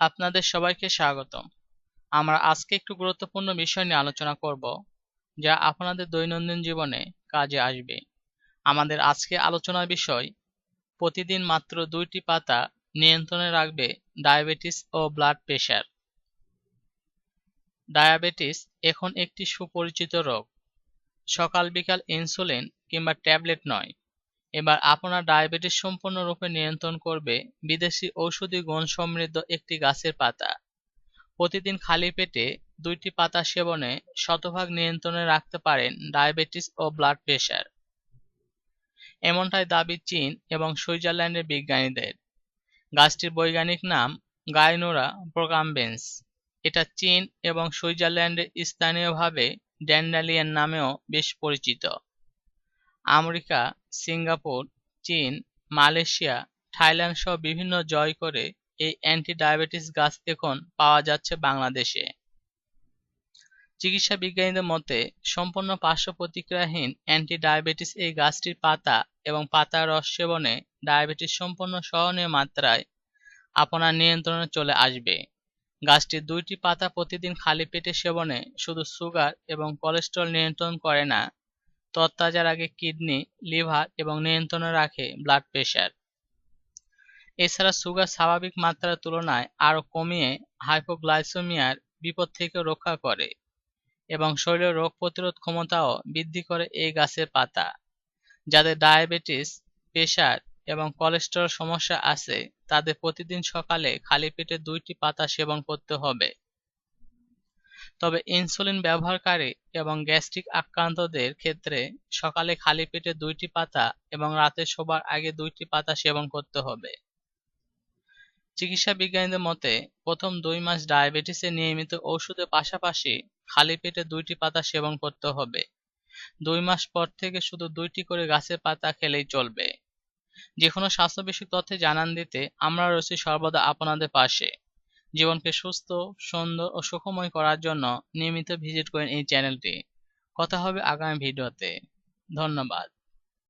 আপনাদের সবাইকে স্বাগতম। আমরা আজকে একটু গুরুত্বপূর্ণ বিষয় নিয়ে আলোচনা করব, যা আপনাদের দৈনন্দিন জীবনে কাজে আসবে। আমাদের আজকে আলোচনার বিষয়, প্রতিদিন মাত্র দুইটি পাতা নিয়ন্ত্রণে রাখবে ডায়াবেটিস ও ব্লাড প্রেশার ডায়াবেটিস এখন একটি সুপরিচিত রোগ। সকাল বিকাল ইনসুলিন কিংবা ট্যাবলেট নয় এবার আপনার ডায়াবেটিস সম্পূর্ণরূপে নিয়ন্ত্রণ করবে বিদেশি ঔষধি গুণ সমৃদ্ধ একটি গাছের পাতা। প্রতিদিন খালি পেটে দুইটি পাতা সেবনে শতভাগ নিয়ন্ত্রণে রাখতে পারেন ডায়াবেটিস ও ব্লাড প্রেশার এমনটাই দাবি চীন এবং সুইজারল্যান্ডের বিজ্ঞানীদের। গাছটির বৈজ্ঞানিক নাম গাইনোরা প্রোগ্রামবেন্স এটা চীন এবং সুইজারল্যান্ডে স্থানীয়ভাবে ড্যান্ডালিয়ান নামেও বেশ পরিচিত। আমেরিকা সিঙ্গাপুর, চীন, মালয়েশিয়া, থাইল্যান্ড সহ বিভিন্ন জয় করে এই অ্যান্টি ডায়াবেটিস গাছ এখন পাওয়া যাচ্ছে বাংলাদেশে। চিকিৎসা বিজ্ঞানীদের মতে, সম্পূর্ণ পার্শ্ব প্রতিক্রিয়াহীন অ্যান্টি ডায়াবেটিস এই গাছটির পাতা এবং পাতার রস সেবনে ডায়াবেটিস সম্পূর্ণ সহনীয় মাত্রায় আপনার নিয়ন্ত্রণে চলে আসবে। গাছটির দুইটি পাতা প্রতিদিন খালি পেটে সেবনে শুধু সুগার এবং কোলেস্টেরল নিয়ন্ত্রণ করে না তরতাজার আগে কিডনি, লিভার এবং নিয়ন্ত্রণে রাখে ব্লাড প্রেশার এছাড়া সুগার স্বাভাবিক মাত্রার তুলনায় আরও কমিয়ে হাইপোগ্লাইসেমিয়ার বিপদ থেকে রক্ষা করে এবং শরীরের রোগ প্রতিরোধ ক্ষমতাও বৃদ্ধি করে এই গাছের পাতা। যাদের ডায়াবেটিস প্রেশার এবং কোলেস্টেরল সমস্যা আছে, তাদের প্রতিদিন সকালে খালি পেটে দুইটি পাতা সেবন করতে হবে। তবে ইনসুলিন ব্যবহারকারী এবং গ্যাস্ট্রিক আক্রান্তদের ক্ষেত্রে সকালে খালি পেটে দুইটি পাতা এবং রাতে শোবার আগে দুইটি পাতা সেবন করতে হবে। চিকিৎসা বিজ্ঞানীদের মতে, প্রথম দুই মাস ডায়াবেটিসের নিয়মিত ওষুধের পাশাপাশি খালি পেটে দুইটি পাতা সেবন করতে হবে। দুই মাস পর থেকে শুধু দুইটি করে গাছের পাতা খেলেই চলবে। যে কোনো স্বাস্থ্য বিষয়ক তথ্যে জানান দিতে আমরা রয়েছি সর্বদা আপনাদের পাশে। জীবনকে সুস্থ, সুন্দর ও সুখময় করার জন্য নিয়মিত ভিজিট করেন এই চ্যানেলটি। কথা হবে আগামী ভিডিওতে। ধন্যবাদ।